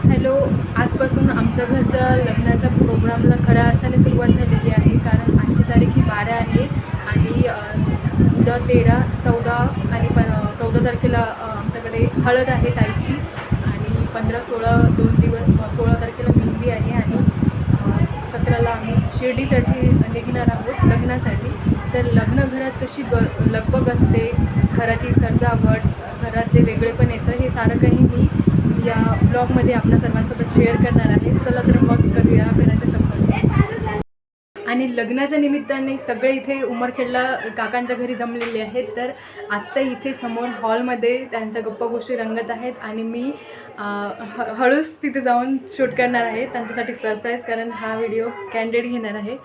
Hello आजपासून आमच्या घरच्या लग्नाच्या प्रोग्रामला खऱ्या अर्थाने सुरुवात झालेली आहे कारण आजची तारीख ही बारा आहे आणि उद्या तेरा चौदा आणि प चौदा तारखेला आमच्याकडे हळद आहे ताईची आणि पंधरा सोळा दोन दिवस सोळा तारखेला मेहंदी आहे आणि मित्राला आम्ही शिर्डीसाठी निघणार आहोत लग्नासाठी. तर लग्न घरात कशी ग लगबग असते घराची सजावट घरात जे वेगळेपण येतं हे सारं काही मी या ब्लॉगमध्ये आपल्या सर्वांसोबत शेअर करणार आहे. चला तर मग करूया घराच्या आणि लग्नाच्या निमित्ताने सगळे इथे उमरखेडला काकांच्या घरी जमलेले आहेत. तर आत्ता इथे समोर हॉलमध्ये त्यांच्या गप्पा गोष्टी रंगत आहेत आणि मी हळूच तिथे जाऊन शूट करणार आहे. त्यांच्यासाठी सरप्राईज कारण हा व्हिडिओ कॅन्डेड घेणार आहे.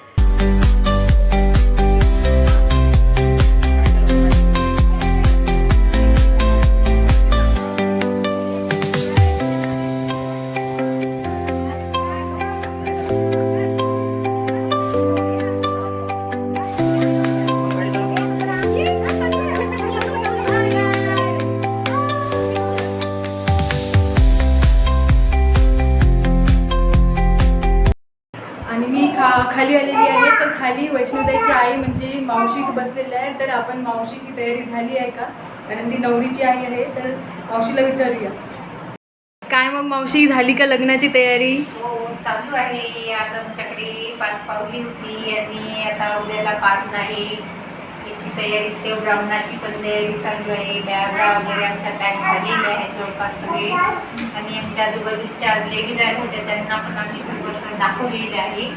खा खाली आलेली आहे. तर खाली वैष्णोदाईची आई म्हणजे मावशी इथे बसलेली आहे. तर आपण मावशीची तयारी झाली आहे का? कारण ती नवरीची आई आहे. तर मावशीला विचारूया. काय मग मावशी? झाली का लग्नाची तयारी? हो चालू आहे. आता आमच्याकडे पाच पावली होती आणि आता उद्याला पाच आहे. याची तयारी ते ब्राह्मणाची पण तयारी चालू आहे. बॅगा वगैरे आमच्या पॅक झालेल्या आहेत जवळपास सगळे. आणि आमच्या आजूबाजूच्या लेडीज आहेत होत्या त्यांना पण आम्ही सर्व दाखवलेले आहे.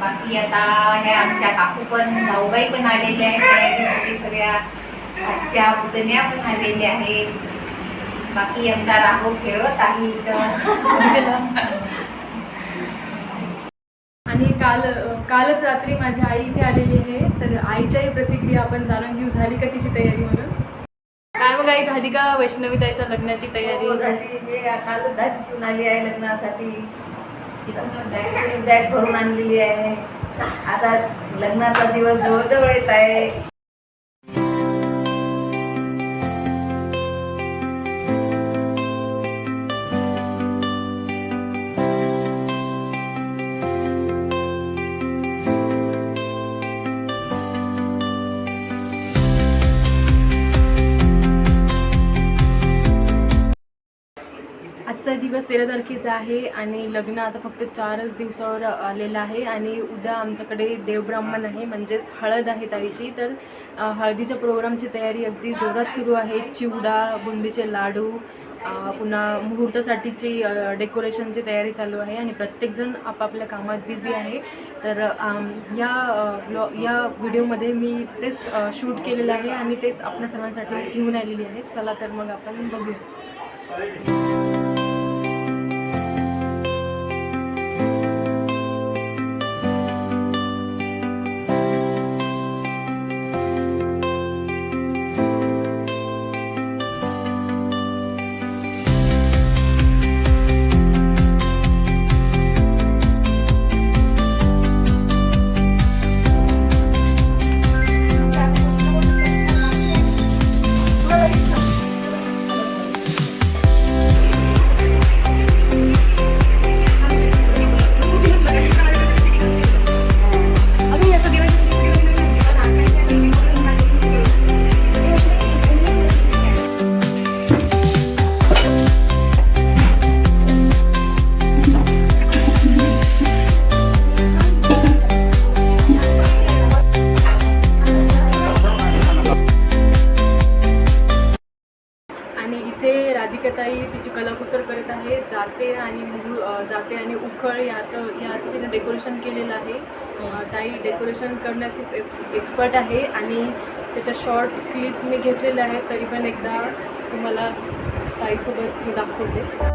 बाकी आता ह्या आमच्या काकू पण भाऊबाई पण आलेल्या आहेत. सगळ्या आजच्या पुतण्या पण आलेल्या आहेत. बाकी आमचा राघव खेळत आहे आणि काल कालच रात्री माझी आई इथे आलेली आहे. तर आईच्याही प्रतिक्रिया आपण जाणून घेऊ. झाली का तिची तयारी म्हणून? काय मग आई झाली का वैष्णवीताईच्या लग्नाची तयारी? हो, झाली. लग्नाची आली आहे लग्नासाठी. बॅग भरून आणलेली आहे. आता लग्नाचा दिवस जवळजवळ येत आहे. दिवस तेरा तारखेचा आहे आणि लग्न आता फक्त चारच दिवसावर आलेलं आहे आणि उद्या आमच्याकडे देवब्राह्मण आहे म्हणजेच हळद आहे ताईशी. तर हळदीच्या प्रोग्रामची तयारी अगदी जोरात सुरू आहे. चिवडा बुंदीचे लाडू पुन्हा मुहूर्तासाठीची डेकोरेशनची तयारी चालू आहे आणि प्रत्येकजण आपापल्या कामात बिझी आहे. तर या ब्लॉ या व्हिडिओमध्ये मी तेच शूट केलेलं आहे आणि तेच आपल्या सर्वांसाठी घेऊन आलेली आहे. चला तर मग आपण बघूया. कलाकुसर करत आहे. जाते आणि मुहू जाते आणि उखळ याचं याचं तिने डेकोरेशन केलेलं आहे. ताई डेकोरेशन करण्यात खूप एक्सपर्ट आहे आणि त्याच्या शॉर्ट क्लिप मी घेतलेल्या आहेत तरी पण एकदा तुम्हाला ताईसोबत मी दाखवते.